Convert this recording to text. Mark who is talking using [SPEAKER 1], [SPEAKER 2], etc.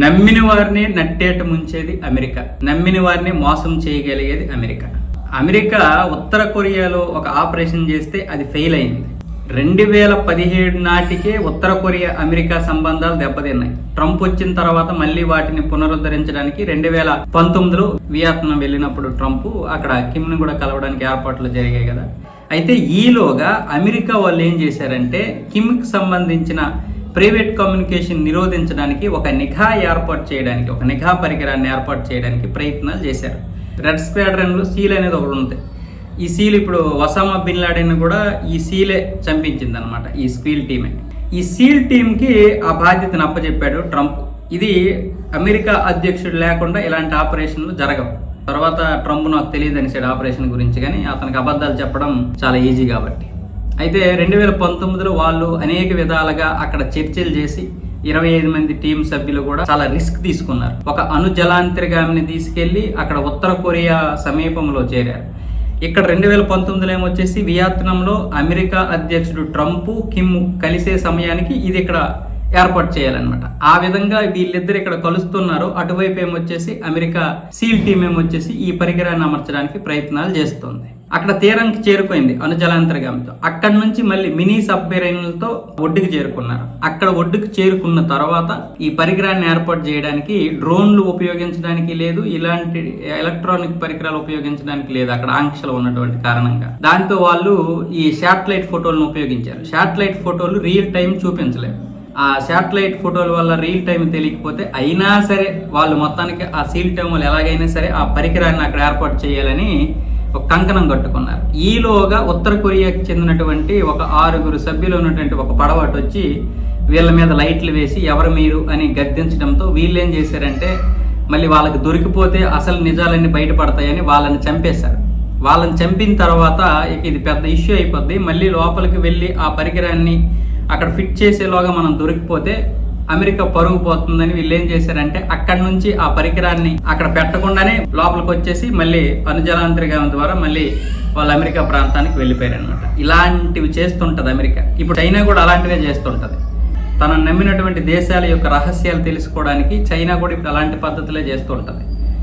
[SPEAKER 1] నమ్మిన వారిని నట్టేట ముంచేది అమెరికా. నమ్మిన వారిని మోసం చేయగలిగేది అమెరికా. అమెరికా ఉత్తర కొరియాలో ఒక ఆపరేషన్ చేస్తే అది ఫెయిల్ అయింది. రెండు వేల పదిహేడు నాటికే ఉత్తర కొరియా అమెరికా సంబంధాలు దెబ్బతిన్నాయి. ట్రంప్ వచ్చిన తర్వాత మళ్ళీ వాటిని పునరుద్ధరించడానికి రెండు వేల పంతొమ్మిదిలో వియత్నం వెళ్ళినప్పుడు ట్రంప్ అక్కడ కిమ్ని కూడా కలవడానికి ఏర్పాట్లు జరిగాయి కదా. అయితే ఈలోగా అమెరికా వాళ్ళు ఏం చేశారంటే కిమ్కి సంబంధించిన ప్రైవేట్ కమ్యూనికేషన్ నిరోధించడానికి ఒక నిఘా ఏర్పాటు చేయడానికి ఒక నిఘా పరికరాన్ని ఏర్పాటు చేయడానికి ప్రయత్నాలు చేశారు. రెడ్ స్క్వాడ్రన్లో సీల్ అనేది ఒకటి ఉంది. ఈ సీల్ ఇప్పుడు వసామా బిన్ లాడెన్ కూడా ఈ సీలే చంపించింది అనమాట ఈ స్క్వీల్ టీమే. ఈ సీల్ టీంకి ఆ బాధ్యతను అప్పచెప్పాడు ట్రంప్. ఇది అమెరికా అధ్యక్షుడు లేకుండా ఇలాంటి ఆపరేషన్లు జరగవు. తర్వాత ట్రంప్ నాకు తెలియదు అనేసాడు ఆపరేషన్ గురించి కానీ అతనికి అబద్ధాలు చెప్పడం చాలా ఈజీ కాబట్టి. అయితే రెండు వేల పంతొమ్మిదిలో వాళ్ళు అనేక విధాలుగా అక్కడ చర్చలు చేసి ఇరవై ఐదు మంది టీం సభ్యులు కూడా చాలా రిస్క్ తీసుకున్నారు. ఒక అణు జలాంతర్గామిని తీసుకెళ్ళి అక్కడ ఉత్తర కొరియా సమీపంలో చేరారు. ఇక్కడ రెండు వేల పంతొమ్మిదిలో ఏమొచ్చేసి వియత్నంలో అమెరికా అధ్యక్షుడు ట్రంప్ కిమ్ కలిసే సమయానికి ఇది ఇక్కడ ఏర్పాటు చేయాలన్నమాట. ఆ విధంగా వీళ్ళిద్దరు ఇక్కడ కలుస్తున్నారు. అటువైపు ఏమొచ్చేసి అమెరికా సీల్ టీం ఏమొచ్చేసి ఈ పరికరాన్ని అమర్చడానికి ప్రయత్నాలు చేస్తుంది. అక్కడ తీరానికి చేరుకుంది అనుజలాంతర్గామితో. అక్కడ నుంచి మళ్ళీ మినీ సబ్మెరైన్లతో ఒడ్డుకు చేరుకున్నారు. అక్కడ ఒడ్డుకు చేరుకున్న తర్వాత ఈ పరికరాన్ని ఏర్పాటు చేయడానికి డ్రోన్లు ఉపయోగించడానికి లేదు ఇలాంటి ఎలక్ట్రానిక్ పరికరాలు ఉపయోగించడానికి లేదు అక్కడ ఆంక్షలు ఉన్నటువంటి కారణంగా. దాంతో వాళ్ళు ఈ శాటిలైట్ ఫోటోలను ఉపయోగించారు. శాటిలైట్ ఫోటోలు రియల్ టైం చూపించలేదు. ఆ శాటిలైట్ ఫోటోల వల్ల రియల్ టైం తెలియకపోతే అయినా సరే వాళ్ళు మొత్తానికి ఆ సీల్ టైం వాళ్ళు ఎలాగైనా సరే ఆ పరికరాన్ని అక్కడ ఏర్పాటు చేయాలని ఒక కంకణం కట్టుకున్నారు. ఈలోగా ఉత్తర కొరియాకి చెందినటువంటి ఒక ఆరుగురు సభ్యులు ఉన్నటువంటి ఒక పడవటి వచ్చి వీళ్ళ మీద లైట్లు వేసి ఎవరు మీరు అని గద్దించడంతో వీళ్ళేం చేశారంటే మళ్ళీ వాళ్ళకి దొరికిపోతే అసలు నిజాలన్నీ బయటపడతాయని వాళ్ళని చంపేశారు. వాళ్ళని చంపిన తర్వాత ఇక ఇది పెద్ద ఇష్యూ అయిపోద్ది. మళ్ళీ లోపలికి వెళ్ళి ఆ పరికరాన్ని అక్కడ ఫిట్ చేసేలోగా మనం దొరికిపోతే అమెరికా పరుగు పోతుందని వీళ్ళు ఏం చేశారంటే అక్కడ నుంచి ఆ పరికరాన్ని అక్కడ పెట్టకుండానే లోపలికి వచ్చేసి మళ్ళీ అనుజలాంతర్గామి ద్వారా మళ్ళీ వాళ్ళు అమెరికా ప్రాంతానికి వెళ్ళిపోయారు అనమాట ఇలాంటివి చేస్తుంటది అమెరికా. ఇప్పుడు చైనా కూడా అలాంటివే చేస్తుంటది. తనను నమ్మినటువంటి దేశాల యొక్క రహస్యాలు తెలుసుకోవడానికి చైనా కూడా ఇప్పుడు అలాంటి పద్ధతులే చేస్తూ ఉంటుంది.